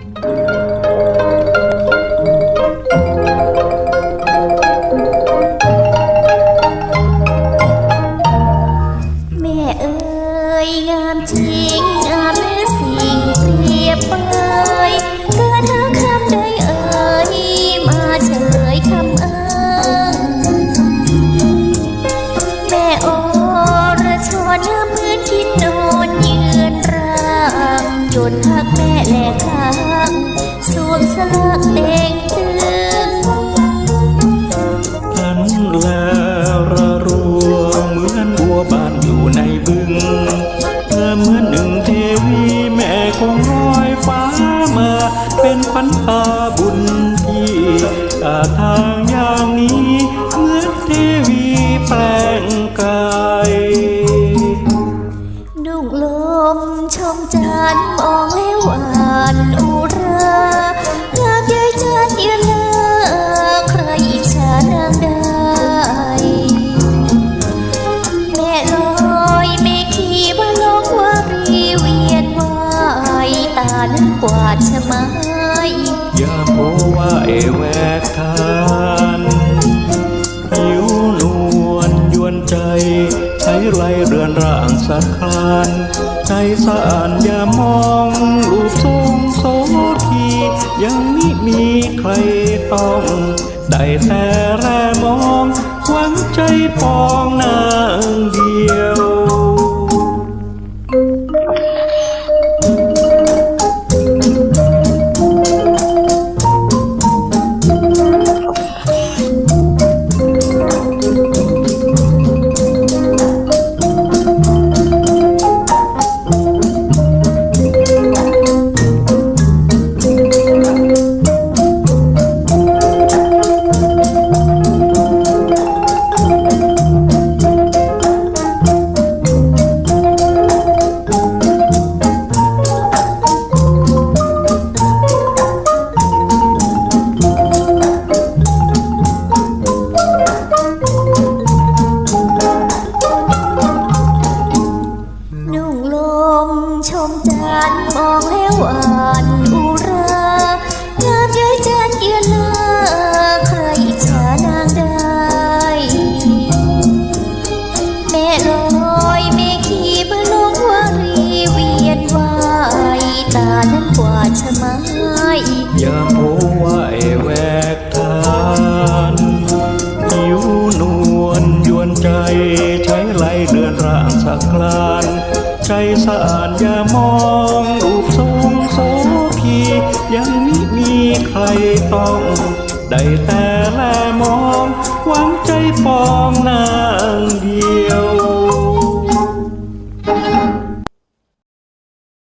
แม่เอ๋ยงามจริงงามเหลือสิ่งเปรียบเปยเกินหาคำใดเอ่ยมาเฉลยคำเอ่ยแม่โอระชอนเนื้อมือที่นอนยืนร่างจนหักแม่แหลก แล้วระรวเหมือนบัวบานอยู่ในบึงเธอเหมือนหนึ่งเทวีแม่คงร้อยฟ้ามา เป็นพันตาบุญที่ตาทางอย่างนี้ เหมือนเทวีแปลงกายนุ่งลมชมจันมองแล้วหวานอุร นั้นกวาดชะไม้อย่าโมว่าเอแวกทานหิวนวลยวนใจ ใช้ไรเรือนร่างสักครานใจสะอานอย่ามองรูปทรงโสทียังมิมีใครต้องได้แต่แลมองหวังใจปองนางดี มจันมองแล้วหวานอุรางามเย้ยจันทร์ยืนเลอใครอิจฉานางได้ แม่ลอยแม่ขี่เมื่อลงวารีเวียนวายตานั้นกว่าชะไม้อย่าโมว่าเอแวกทานหิวนวลยวนใจใช้ไหลเดือนร่างสักลาน ใจสะอาดอย่ามองรูปทรงโสพียังมิมีใครต้อง ได้แต่แลมองหวังใจปองนา